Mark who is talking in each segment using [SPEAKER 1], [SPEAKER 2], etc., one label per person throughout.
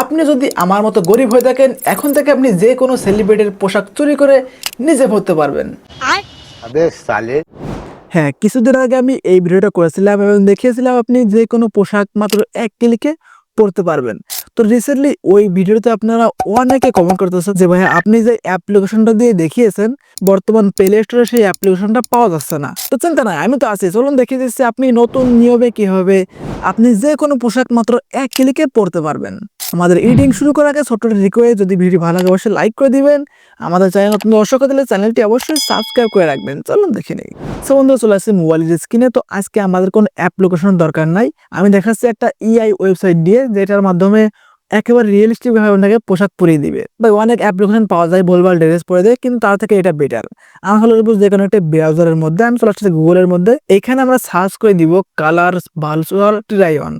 [SPEAKER 1] আপনি যদি আমার মতো গরিব হয়ে থাকেন এখন থেকে আপনি যে কোনো সেলিব্রিটির পোশাক চুরি করে নিজে পরতে পারবেন।
[SPEAKER 2] হ্যাঁ কিছুদিন আগে আমি এই ভিডিওটা করেছিলাম এবং দেখিয়েছিলাম আপনি যে কোনো পোশাক মাত্র এক ক্লিকে পড়তে পারবেন। তো রিসেন্টলি ওই ভিডিওতে আপনারা অনেকে কমেন্ট করতেছেন যে ভাই আপনি যে অ্যাপ্লিকেশনটা দিয়ে দেখিয়েছেন বর্তমান প্লে স্টোরে সেই অ্যাপ্লিকেশনটা পাওয়া যাচ্ছে না। তো চিন্তা নাই আমি তো আছি। চলুন দেখিয়ে দিচ্ছি আপনি নতুন নিয়মে কীভাবে আপনি যে কোনো পোশাক মাত্র এক ক্লিকে পড়তে পারবেন। আমাদের এডিটিং শুরু করার আগে ছোট্ট রিকোয়েস্ট যদি ভিডিও ভালো লাগে অবশ্যই লাইক করে দিবেন। আমাদের চ্যানেল নতুন দর্শক হলে চ্যানেলটি অবশ্যই সাবস্ক্রাইব করে রাখবেন। চলুন দেখে নেই। সো বন্ধুরা, চলে আসছে মোবাইলের স্ক্রিনে তো আজকে আমাদের কোনো অ্যাপ্লিকেশনের দরকার নাই। আমি দেখাচ্ছি একটা ইআই ওয়েবসাইট দিয়ে, যেটার মাধ্যমে একেবারে রিয়েলিস্টিক ভাবে আপনাকে পোশাক পরিয়ে দিবে। বা অনেক অ্যাপ্লিকেশন পাওয়া যায় ভুলভাল ড্রেস পরে দেয়, কিন্তু তার থেকে এটা বেটার আমি হলো বুঝ, যে কোনো একটা ব্রাউজারের মধ্যে, আমি চলে আসছি গুগলের মধ্যে। এখানে আমরা সার্চ করে দিব কালার্স ভার্চুয়াল ট্রাই অন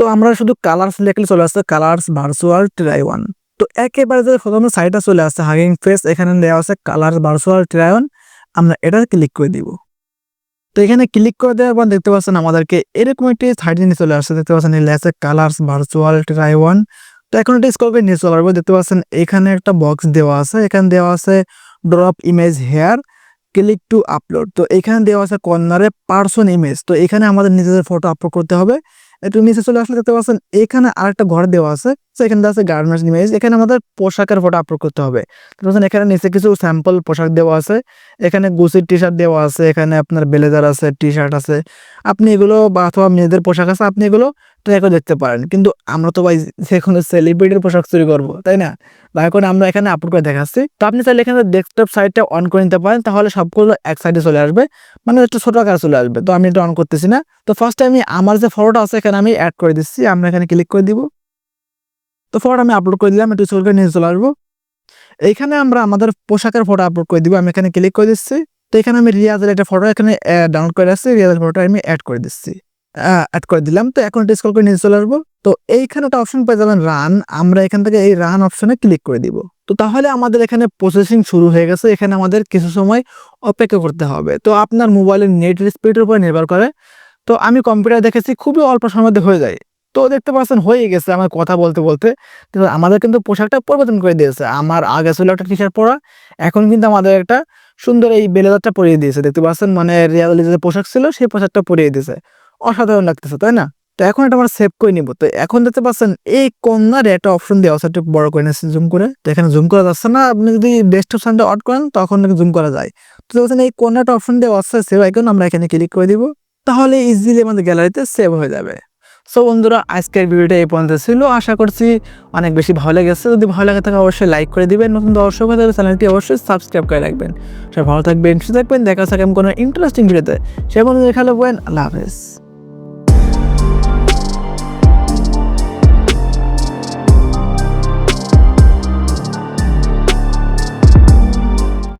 [SPEAKER 2] তো আমরা শুধু কালার্স লিখলে চলে আসছে কালার্স ভার্চুয়াল ট্রাই অন তো একেবারে যে প্রথমে সাইটটা চলে আসছে হাগিং ফেস এখানে দেওয়া আছে কালার ভার্চুয়াল ট্রাই অন আমরা এটা ক্লিক করে দিব। তো এখানে ক্লিক করে দেওয়ার পর দেখতে পাচ্ছেন আমাদেরকে এরকম একটি সাইট নিয়ে চলে আসছে, দেখতে পাচ্ছেন এই আছে কালার্স ভার্চুয়াল ট্রাই ওয়ান তো এখন এটা করে নিয়ে চলে আসব, দেখতে পাচ্ছেন এখানে একটা বক্স দেওয়া আছে, এখানে দেওয়া আছে drop image here click to upload তো এখানে দেওয়া আছে কর্নারে পার্সন ইমেজ তো এখানে আমাদের নিজেদের ফটো আপলোড করতে হবে। একটু নিচে চলে আসলে দেখতে পাচ্ছেন, এখানে আরেকটা ঘর দেওয়া আছে। তো এখানে আছে গার্মেন্টস ইমেজ এখানে আমাদের পোশাকের ফটো আপলোড করতে হবে। তো এখানে নিচে কিছু স্যাম্পল পোশাক দেওয়া আছে। এখানে গুসির টি শার্ট দেওয়া আছে। এখানে আপনার ব্লেজার আছে টি শার্ট আছে। আপনি এগুলো বা অথবা মেয়েদের পোশাক আছে, আপনি এগুলো করে দেখতে পারেন কিন্তু আমরা তো ভাই কোনো সেলিব্রিটির পোশাক চুরি করব, তাই না? বা এখন আমরা এখানে আপলোড করে দেখাচ্ছি। তো আপনি চাইলে এখানে ডেস্কটপ সাইডটা অন করে নিতে পারেন, তাহলে সবগুলো এক সাইডে চলে আসবে। মানে একটু ছোটো আকারে চলে আসবে, তো আমি এটা অন করতেছি না। তো ফার্স্টে আমি আমার যে ফটোটা আছে, এখানে আমি অ্যাড করে দিচ্ছি। আমরা এখানে ক্লিক করে দিব। তো ফটো আমি আপলোড করে দিলাম, একটু চোখ করে নিয়ে চলে আসব। এইখানে আমরা আমাদের পোশাকের ফটো আপলোড করে দিব, আমি এখানে ক্লিক করে দিচ্ছি। তো এখানে আমি রিয়াজের একটা ফটো এখানে ডাউনলোড করে আসছি রিয়াজের ফটোটা আমি অ্যাড করে দিচ্ছি। অ্যাড করে দিলাম। তো এখন এটা স্ক্রল করে নিয়ে চলে আসব। তো এইখানে একটা অপশন পেয়ে যাবেন রান আমরা এখান থেকে এই রান অপশনে ক্লিক করে দিব। তো তাহলে আমাদের এখানে প্রসেসিং শুরু হয়ে গেছে। এখানে আমাদের কিছু সময় অপেক্ষা করতে হবে। তো আপনার মোবাইলের নেট স্পিডের উপর নির্ভর করে। তো আমি কম্পিউটার দেখেছি, খুবই অল্প সময়ের মধ্যে হয়ে যায়। তো দেখতে পাচ্ছেন হয়ে গেছে আমার কথা বলতে বলতে। তো আমাদের কিন্তু পোশাকটা পরিবর্তন করে দিয়েছে। আমার আগে ছিল একটা টি শার্ট পরা, এখন কিন্তু আমাদের একটা সুন্দর এই বেলেজারটা পরিয়ে দিয়েছে। দেখতে পাচ্ছেন মানে রিয়ালি যে পোশাক ছিল, সেই পোশাকটা পরিয়ে দিয়েছে। অসাধারণ লাগতেছে, তাই না? তো এখন এটা আমরা সেভ করে নিব। তো এখন দেখতে পাচ্ছেন, এই কর্নারে একটা অপশন দেওয়া আছে একটু বড় করে জুম করে। তো এখানে জুম করা যাচ্ছে না। আপনি যদি ডেস্কটপ সাইনটা অট করেন, তখন জুম করা যায়। তো দেখছেন এই কর্নারটা অপশন দেওয়া আছে সেভ আইকন আমরা এখানে ক্লিক করে দিব। তাহলে ইজিলি আমাদের গ্যালারিতে সেভ হয়ে যাবে। সো বন্ধুরা, আজকের ভিডিওটা এই পর্যন্ত ছিল। আশা করছি অনেক বেশি ভালো লেগেছে। যদি ভালো লাগে থাকে, অবশ্যই লাইক করে দিবেন। নতুন দর্শক হয়ে থাকলে চ্যানেলটি অবশ্যই সাবস্ক্রাইব করে রাখবেন। সবাই ভালো থাকবেন, সুস্থ থাকবেন। দেখা থাকে কোনো ইন্টারেস্টিং ভিডিওতে সে বন্ধু দেখাল বলেন আল্লাহ হাফেজ।